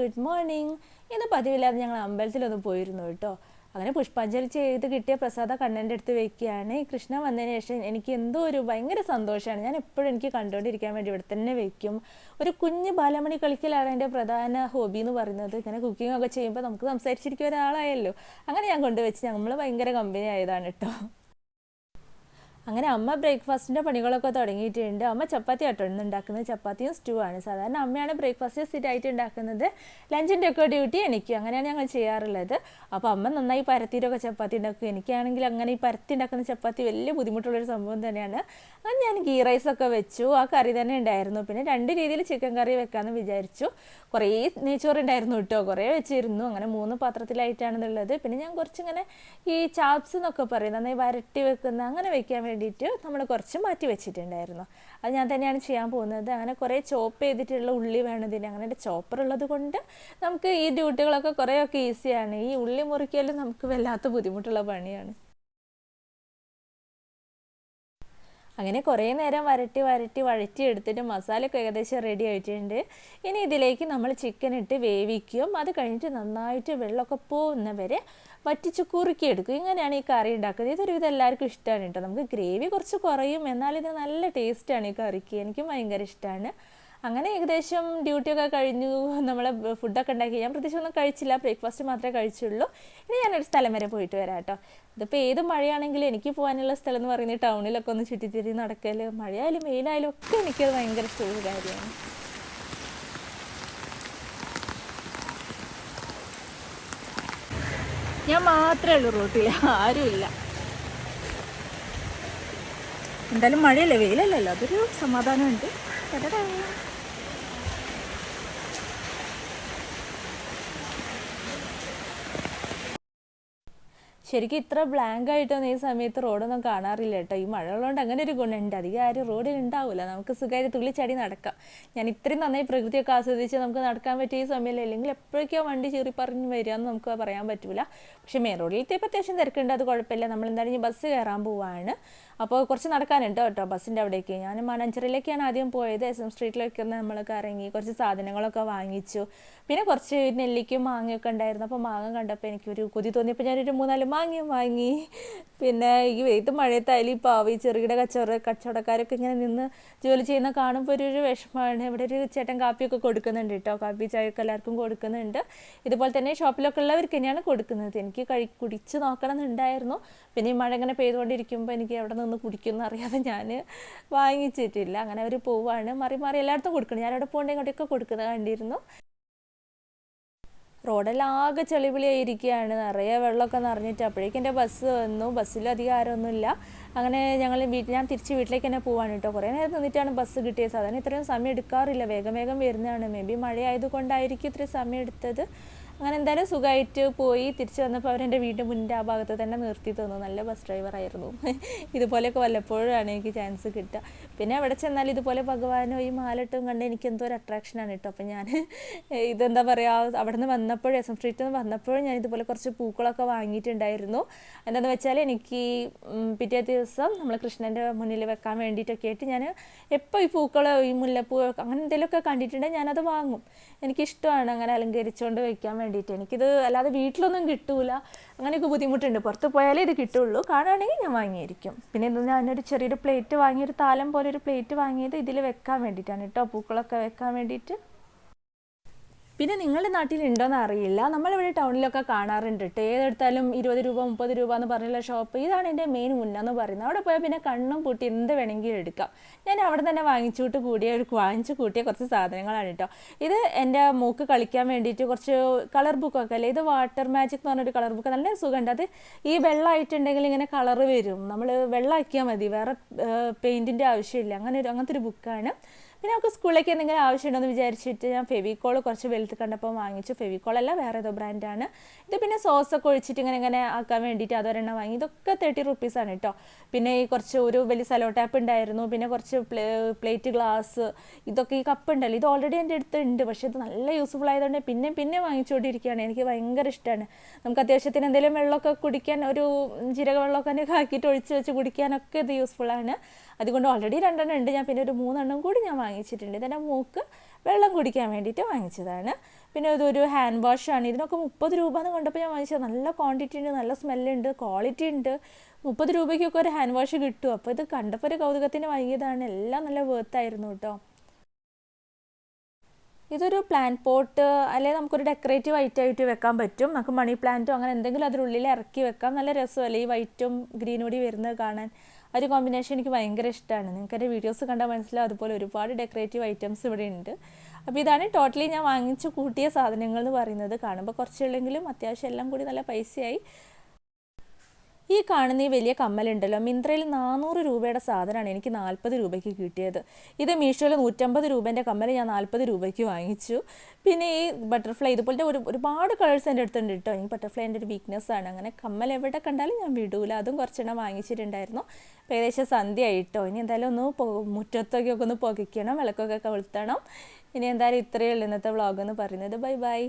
Good morning ഇന്ന് പതിവില്ലാതെ ഞങ്ങൾ അമ്പലത്തിലൊന്ന് പോയിരുന്നു കേട്ടോ. അങ്ങനെ പുഷ്പാഞ്ജലി ചെയ്ത് കിട്ടിയ പ്രസാദ കണ്ണന്റെ അടുത്ത് വെക്കുകയാണ്. കൃഷ്ണ വന്നതിന് ശേഷം എനിക്ക് എന്തോ ഒരു ഭയങ്കര സന്തോഷമാണ്. ഞാൻ എപ്പോഴും എനിക്ക് കണ്ടുകൊണ്ടിരിക്കാൻ വേണ്ടി ഇവിടെ തന്നെ വെക്കും. ഒരു കുഞ്ഞ് ബാലമണി കളിക്കലാണ് എന്റെ പ്രധാന ഹോബി എന്ന് പറയുന്നത്. ഇങ്ങനെ കുക്കിംഗ് ഒക്കെ ചെയ്യുമ്പോൾ നമുക്ക് സംസാരിച്ചിരിക്കുന്ന ഒരാളായല്ലോ. അങ്ങനെ ഞാൻ കൊണ്ടുവച്ച് നമ്മൾ ഭയങ്കര കമ്പനി ആയതാണ് കേട്ടോ. അങ്ങനെ അമ്മ ബ്രേക്ക്ഫാസ്റ്റിന്റെ പണികളൊക്കെ തുടങ്ങിയിട്ടുണ്ട്. അമ്മ ചപ്പാത്തി ആട്ടോ ഇന്ന് ഉണ്ടാക്കുന്നത്. ചപ്പാത്തിയും സ്റ്റൂ ആണ്. സാധാരണ അമ്മയാണ് ബ്രേക്ക്ഫാസ്റ്റ് സ്ഥിരമായിട്ട് ഉണ്ടാക്കുന്നത്. ലഞ്ചിന്റെ ഒക്കെ ഡ്യൂട്ടി എനിക്ക്. അങ്ങനെയാണ് ഞങ്ങൾ ചെയ്യാറുള്ളത്. അപ്പോൾ അമ്മ നന്നായി പരത്തിയിട്ടൊക്കെ ചപ്പാത്തി ഉണ്ടാക്കും. എനിക്കാണെങ്കിൽ അങ്ങനെ ഈ പരത്തി ഉണ്ടാക്കുന്ന ചപ്പാത്തി വലിയ ബുദ്ധിമുട്ടുള്ളൊരു സംഭവം തന്നെയാണ്. അങ്ങനെ ഞാൻ ഗീ റൈസൊക്കെ വെച്ചു. ആ കറി തന്നെ ഉണ്ടായിരുന്നു. പിന്നെ രണ്ട് രീതിയിൽ ചിക്കൻ കറി വെക്കാമെന്ന് വിചാരിച്ചു. കുറേ നെയ്ച്ചോറ് ഉണ്ടായിരുന്നു കേട്ടോ. കുറേ വെച്ചിരുന്നു. അങ്ങനെ മൂന്ന് പാത്രത്തിലായിട്ടാണെന്നുള്ളത് പിന്നെ ഞാൻ കുറച്ചിങ്ങനെ ഈ ചാപ്സ് എന്നൊക്കെ പറയും. നന്നായി വരട്ടി വെക്കുന്ന അങ്ങനെ വെക്കാൻ വേണ്ടിയിട്ട് നമ്മൾ കുറച്ച് മാറ്റി വെച്ചിട്ടുണ്ടായിരുന്നു. അത് ഞാൻ തന്നെയാണ് ചെയ്യാൻ പോകുന്നത്. അങ്ങനെ കുറേ ചോപ്പ് ചെയ്തിട്ടുള്ള ഉള്ളി വേണതിന് അങ്ങനെ ചോപ്പർ ഉള്ളത് കൊണ്ട് നമുക്ക് ഈ ഡ്യൂട്ടികളൊക്കെ കുറേയൊക്കെ ഈസിയാണ് ഈ ഉള്ളി മുറിക്കലും നമുക്ക് വല്ലാത്ത ബുദ്ധിമുട്ടുള്ള പണിയാണ്. അങ്ങനെ കുറേ നേരം വരട്ടി വരട്ടി വഴറ്റി എടുത്തിട്ട് മസാലയൊക്കെ ഏകദേശം റെഡി ആയിട്ടുണ്ട്. ഇനി ഇതിലേക്ക് നമ്മൾ ചിക്കൻ ഇട്ട് വേവിക്കും. അത് കഴിഞ്ഞിട്ട് നന്നായിട്ട് വെള്ളമൊക്കെ പോകുന്നവരെ വറ്റിച്ച് കുറുക്കിയെടുക്കും. ഇങ്ങനെയാണ് ഈ കറി ഉണ്ടാക്കുന്നത്. ഇതൊരു വിധം എല്ലാവർക്കും ഇഷ്ടമാണ് കേട്ടോ. നമുക്ക് ഗ്രേവി കുറച്ച് കുറയും. എന്നാൽ ഇത് നല്ല ടേസ്റ്റാണ് ഈ കറിക്ക്. എനിക്ക് ഭയങ്കര ഇഷ്ടമാണ്. അങ്ങനെ ഏകദേശം ഡ്യൂട്ടിയൊക്കെ കഴിഞ്ഞു. നമ്മൾ ഫുഡൊക്കെ ഉണ്ടാക്കി. ഞാൻ പ്രത്യേകിച്ച് ഒന്നും കഴിച്ചില്ല. ബ്രേക്ക്ഫാസ്റ്റ് മാത്രമേ കഴിച്ചുള്ളൂ. ഇനി ഞാനൊരു സ്ഥലം വരെ പോയിട്ട് വരാം കേട്ടോ ഇതിപ്പോൾ ഏത് മഴയാണെങ്കിലും എനിക്ക് പോകാനുള്ള സ്ഥലം എന്ന് പറയുന്നത് ടൗണിലൊക്കെ ഒന്ന് ചുറ്റിത്തിരി നടക്കൽ മഴയായാലും വെയിലായാലും ഒക്കെ എനിക്കത് ഭയങ്കര ഇഷ്ടമുള്ള കാര്യമാണ്. ഞാൻ മാത്രമേ ഉള്ളൂ റോട്ടിൽ ആരുമില്ല എന്തായാലും മഴയല്ലേ? വെയിലല്ലല്ലോ. അതൊരു സമാധാനമുണ്ട്. ダダダン ശരിക്കും ഇത്ര ബ്ലാങ്ക് ആയിട്ടൊന്നും ഈ സമയത്ത് റോഡൊന്നും കാണാറില്ല കേട്ടോ. ഈ മഴ ഉള്ളതുകൊണ്ട് അങ്ങനെ ഒരു ഗുണമുണ്ട്. അധികം ആരും റോഡിൽ ഉണ്ടാവില്ല നമുക്ക് സുഖമായിട്ട് തുള്ളിച്ചാടി നടക്കാം. ഞാൻ ഇത്രയും നന്നായി പ്രകൃതിയൊക്കെ ആസ്വദിച്ച് നമുക്ക് നടക്കാൻ പറ്റിയ ഈ സമയമല്ലേ അല്ലെങ്കിൽ എപ്പോഴൊക്കെയോ വണ്ടി ചീറി പറഞ്ഞ് വരിക എന്ന് നമുക്ക് പറയാൻ പറ്റില്ല പക്ഷേ മെയിൻ റോഡിലത്തെ ഇപ്പോൾ അത്യാവശ്യം തിരക്കുണ്ട്. അത് കുഴപ്പമില്ല. നമ്മൾ എന്തായാലും ഇനി ബസ് കയറാൻ പോവാണ്. അപ്പോൾ കുറച്ച് നടക്കാനുണ്ട് കേട്ടോ ബസ്സിന്റെ അവിടേക്ക്. ഞാൻ മാനാഞ്ചിറയിലേക്കാണ് ആദ്യം പോയത്. എസ് എം സ്ട്രീറ്റിലേക്ക് നമ്മളൊക്കെ ഇറങ്ങി കുറച്ച് സാധനങ്ങളൊക്കെ വാങ്ങിച്ചു. പിന്നെ കുറച്ച് നെല്ലിക്കും മാങ്ങയൊക്കെ ഉണ്ടായിരുന്നു. അപ്പോൾ മാങ്ങ കണ്ടപ്പോൾ എനിക്കൊരു കൊതി തോന്നിയപ്പോൾ ഞാനൊരു മൂന്നാൽ മാങ്ങയും വാങ്ങി. പിന്നെ ഈ വെയ്ത്ത് മഴയത്തായാലും ഈ പാവ ചെറുകിട കച്ചവട കച്ചവടക്കാരൊക്കെ ഇങ്ങനെ നിന്ന് ജോലി ചെയ്യുന്ന കാണുമ്പോൾ ഒരു ഒരു വിഷമമാണ് ഇവിടെ ഒരു ചേട്ടൻ കാപ്പിയൊക്കെ കൊടുക്കുന്നുണ്ട് കേട്ടോ കാപ്പി ചായയൊക്കെ എല്ലാവർക്കും കൊടുക്കുന്നുണ്ട്. ഇതുപോലെ തന്നെ ഷോപ്പിലൊക്കെ ഉള്ളവർക്ക് തന്നെയാണ് കൊടുക്കുന്നത്. എനിക്ക് കഴി കുടിച്ച് നോക്കണം എന്നുണ്ടായിരുന്നു പിന്നെ ഈ മഴ ഇങ്ങനെ പെയ്തുകൊണ്ടിരിക്കുമ്പോൾ എനിക്ക് എവിടെ നിന്ന് കുടിക്കുമെന്ന് അറിയാതെ ഞാൻ വാങ്ങിച്ചിട്ടില്ല. അങ്ങനെ അവർ പോവാണ്. മാറി മാറി എല്ലായിടത്തും കൊടുക്കണം. ഞാൻ അവിടെ പോകേണ്ട ഇങ്ങോട്ടൊക്കെ കൊടുക്കുന്നത് കണ്ടിരുന്നു. റോഡെല്ലാം ആകെ ചെളിപിളിയായിരിക്കുകയാണ് നിറയെ വെള്ളമൊക്കെ നിറഞ്ഞിട്ട് അപ്പോഴേക്കും എന്റെ ബസ് വന്നു. ബസ്സിലും അധികം ആരൊന്നുമില്ല. അങ്ങനെ ഞങ്ങൾ വീട്ടിൽ ഞാൻ തിരിച്ച് വീട്ടിലേക്ക് തന്നെ പോവാണ് കേട്ടോ. കുറേ നേരം നിന്നിട്ടാണ് ബസ് കിട്ടിയത്. സാധാരണ ഇത്രയും സമയം എടുക്കാറില്ല. വേഗം വേഗം വരുന്നതാണ്. മേ ബി മഴയായതുകൊണ്ടായിരിക്കും ഇത്രയും സമയം എടുത്തത്. അങ്ങനെ എന്തായാലും സുഖമായിട്ട് പോയി തിരിച്ചു വന്നപ്പോൾ അവരെന്റെ വീടിന്റെ മുന്നിന്റെ ആ ഭാഗത്ത് തന്നെ നിർത്തി തന്നു. നല്ല ബസ് ഡ്രൈവർ ആയിരുന്നു. ഇതുപോലെയൊക്കെ വല്ലപ്പോഴാണ് എനിക്ക് ചാൻസ് കിട്ടുക. പിന്നെ അവിടെ ചെന്നാൽ ഇതുപോലെ ഭഗവാനോ ഈ മാലട്ടും കണ്ട് എനിക്ക് എന്തോ ഒരു അട്രാക്ഷനാണ് കേട്ടോ. അപ്പം ഞാൻ ഇതെന്താ പറയുക അവിടെ നിന്ന് വന്നപ്പോഴും എസ് എം സ്ട്രീറ്റിൽ നിന്ന് വന്നപ്പോഴും ഞാൻ ഇതുപോലെ കുറച്ച് പൂക്കളൊക്കെ വാങ്ങിയിട്ടുണ്ടായിരുന്നു. എന്താണെന്ന് വെച്ചാൽ എനിക്ക് പിറ്റേ ദിവസം നമ്മൾ കൃഷ്ണന്റെ മുന്നിൽ വെക്കാൻ വേണ്ടിയിട്ടൊക്കെ ആയിട്ട് ഞാൻ എപ്പോൾ ഈ പൂക്കളോ ഈ മുല്ലപ്പൂ അങ്ങനെ എന്തെങ്കിലുമൊക്കെ കണ്ടിട്ടുണ്ടെങ്കിൽ ഞാനത് വാങ്ങും. എനിക്കിഷ്ടമാണ് അങ്ങനെ അലങ്കരിച്ചുകൊണ്ട് വെക്കാൻ വേണ്ടിയിട്ട്. എനിക്കിത് അല്ലാതെ വീട്ടിലൊന്നും കിട്ടൂല. അങ്ങനെയൊക്കെ ബുദ്ധിമുട്ടുണ്ട്. പുറത്ത് പോയാലേ ഇത് കിട്ടുള്ളൂ. കാണുകയാണെങ്കിൽ ഞാൻ വാങ്ങിയിരിക്കും. പിന്നെ ഇത് ഞാനൊരു ചെറിയൊരു പ്ലേറ്റ് വാങ്ങിയൊരു താലം പോലെ ഒരു പ്ലേറ്റ് വാങ്ങിയത് ഇതിൽ വെക്കാൻ വേണ്ടിയിട്ടാണ്. കേട്ടോ പൂക്കളൊക്കെ വെക്കാൻ വേണ്ടിയിട്ട്. പിന്നെ നിങ്ങളുടെ നാട്ടിൽ ഉണ്ടോയെന്ന് അറിയില്ല നമ്മളിവിടെ ടൗണിലൊക്കെ കാണാറുണ്ട് കേട്ടോ ഏതെടുത്താലും ഇരുപത് രൂപ മുപ്പത് രൂപ എന്ന് പറഞ്ഞുള്ള ഷോപ്പ് ഇതാണ് എന്റെ മെയിൻ മുന്നെന്ന് പറയുന്നത്. അവിടെ പോയാൽ പിന്നെ കണ്ണും പൂട്ടി എന്ത് വേണമെങ്കിലും എടുക്കാം. ഞാൻ അവിടെ തന്നെ വാങ്ങിച്ചുകൂട്ട് കൂടിയ ഒരു വാങ്ങിച്ചു കൂട്ടിയ കുറച്ച് സാധനങ്ങളാണ് കേട്ടോ ഇത് എന്റെ മൂക്ക് കളിക്കാൻ വേണ്ടിയിട്ട് കുറച്ച് കളർ ബുക്കൊക്കെ അല്ലേ? ഇത് വാട്ടർ മാജിക് എന്ന് പറഞ്ഞൊരു കളർ ബുക്ക് നല്ല സുഖമുണ്ട്. അത് ഈ വെള്ളമായിട്ടുണ്ടെങ്കിൽ ഇങ്ങനെ കളർ വരും. നമ്മൾ വെള്ളമാക്കിയാൽ മതി. വേറെ പെയിന്റിന്റെ ആവശ്യമില്ല. അങ്ങനെ ഒരു അങ്ങനത്തെ ഒരു ബുക്കാണ് പിന്നെ നമുക്ക് സ്കൂളിലേക്ക് എന്തെങ്കിലും ആവശ്യമുണ്ടെന്ന് വിചാരിച്ചിട്ട് ഞാൻ ഫെവിക്കോൾ കുറച്ച് വെളുത്ത് കണ്ടപ്പോൾ വാങ്ങിച്ചു. ഫെവിക്കോൾ അല്ല വേറെ ഏതോ ബ്രാൻഡാണ് ഇത് പിന്നെ സോസൊക്കെ ഒഴിച്ചിട്ട് ഇങ്ങനെ ഇങ്ങനെ ആക്കാൻ വേണ്ടിയിട്ട് അതൊരെണ്ണം വാങ്ങി. ഇതൊക്കെ തേർട്ടി റുപ്പീസാണ് കേട്ടോ പിന്നെ ഈ കുറച്ച് ഒരു വലിയ സലോ ടാപ്പ് ഉണ്ടായിരുന്നു. പിന്നെ കുറച്ച് പ്ലേറ്റ് ഗ്ലാസ് ഇതൊക്കെ ഈ കപ്പ് ഉണ്ടല്ലോ. ഇത് ഓൾറെഡി എന്റെ അടുത്ത് ഉണ്ട് പക്ഷേ ഇത് നല്ല യൂസ്ഫുൾ ആയതുകൊണ്ട് പിന്നെ പിന്നെ വാങ്ങിച്ചുകൊണ്ടിരിക്കുകയാണ്. എനിക്ക് ഭയങ്കര ഇഷ്ടമാണ് നമുക്ക് അത്യാവശ്യത്തിന് എന്തെങ്കിലും വെള്ളമൊക്കെ കുടിക്കാൻ ഒരു ജീരക വെള്ളമൊക്കെ ആക്കിയിട്ട് ഒഴിച്ച് വെച്ച് കുടിക്കാനൊക്കെ ഇത് യൂസ്ഫുൾ ആണ്. അതുകൊണ്ട് ഓൾറെഡി രണ്ടെണ്ണം ഉണ്ട്. ഞാൻ പിന്നെ ഒരു മൂന്നെണ്ണം കൂടി ഞാൻ വാങ്ങിച്ചിട്ടുണ്ട്. ഇതെന്റെ മൂക്ക് വെള്ളം കുടിക്കാൻ വേണ്ടിയിട്ട് വാങ്ങിച്ചതാണ്. പിന്നെ ഇതൊരു ഹാൻഡ് വാഷാണ് ഇതിനൊക്കെ മുപ്പത് രൂപ എന്ന് കണ്ടപ്പോൾ ഞാൻ വാങ്ങിച്ചത്. നല്ല ക്വാണ്ടിറ്റി ഉണ്ട് നല്ല സ്മെല്ലുണ്ട് ക്വാളിറ്റി ഉണ്ട്. മുപ്പത് രൂപയ്ക്കൊക്കെ ഒരു ഹാൻഡ് വാഷ് കിട്ടും. അപ്പോൾ ഇത് കണ്ടപ്പോൾ ഒരു കൗതുകത്തിന് വാങ്ങിയതാണ് എല്ലാം നല്ല വേർത്തായിരുന്നു കേട്ടോ. ഇതൊരു പ്ലാന്റ് പോട്ട് അല്ലെങ്കിൽ നമുക്കൊരു ഡെക്കറേറ്റീവ് ഐറ്റം ആയിട്ട് വെക്കാൻ പറ്റും. നമുക്ക് മണി പ്ലാന്റോ അങ്ങനെ എന്തെങ്കിലും അതിനുള്ളിൽ ഇറക്കി വെക്കാം. നല്ല രസമല്ലേ ഈ വൈറ്റും ഗ്രീനും കൂടി വരുന്നത് കാണാൻ. ഒരു കോമ്പിനേഷൻ എനിക്ക് ഭയങ്കര ഇഷ്ടമാണ് നിങ്ങൾക്ക് എന്റെ വീഡിയോസ് കണ്ടാൽ മനസ്സിലാവും അതുപോലെ ഒരുപാട് ഡെക്കറേറ്റീവ് ഐറ്റംസ് ഇവിടെ ഉണ്ട്. അപ്പോൾ ഇതാണ് ടോട്ടലി ഞാൻ വാങ്ങിച്ച് കൂട്ടിയ സാധനങ്ങൾ എന്ന് പറയുന്നത്. കാണുമ്പോൾ കുറച്ചുള്ളെങ്കിലും അത്യാവശ്യം എല്ലാം കൂടി നല്ല പൈസയായി. ഈ കാണുന്ന ഈ വലിയ കമ്മലുണ്ടല്ലോ മിന്ത്രയിൽ നാനൂറ് രൂപയുടെ സാധനമാണ് എനിക്ക് നാൽപ്പത് രൂപയ്ക്ക് കിട്ടിയത്. ഇത് മീഷോയിൽ നൂറ്റമ്പത് രൂപേന്റെ കമ്മൽ ഞാൻ നാൽപ്പത് രൂപയ്ക്ക് വാങ്ങിച്ചു. പിന്നെ ഈ ബട്ടർഫ്ലൈ ഇതുപോലത്തെ ഒരു ഒരുപാട് കളേഴ്സ് എന്റെ അടുത്തുണ്ട് കേട്ടോ. ഈ ബട്ടർഫ്ലൈ എന്റെ ഒരു വീക്ക്നെസ് ആണ്. അങ്ങനെ കമ്മൽ എവിടെ കണ്ടാലും ഞാൻ വിടൂല. അതും കുറച്ചെണ്ണം വാങ്ങിച്ചിട്ടുണ്ടായിരുന്നു. ഏകദേശം സന്ധ്യ ആയിട്ടോ ഇനി എന്തായാലും ഒന്ന് മുറ്റത്തൊക്കെ ഒക്കെ ഒന്ന് പുകയ്ക്കണം വിളക്കൊക്കെ കൊളുത്തണം ഇനി എന്തായാലും ഇത്രയേ ഉള്ളൂ ഇന്നത്തെ വ്ളോഗ് എന്ന് പറയുന്നത്. Bye bye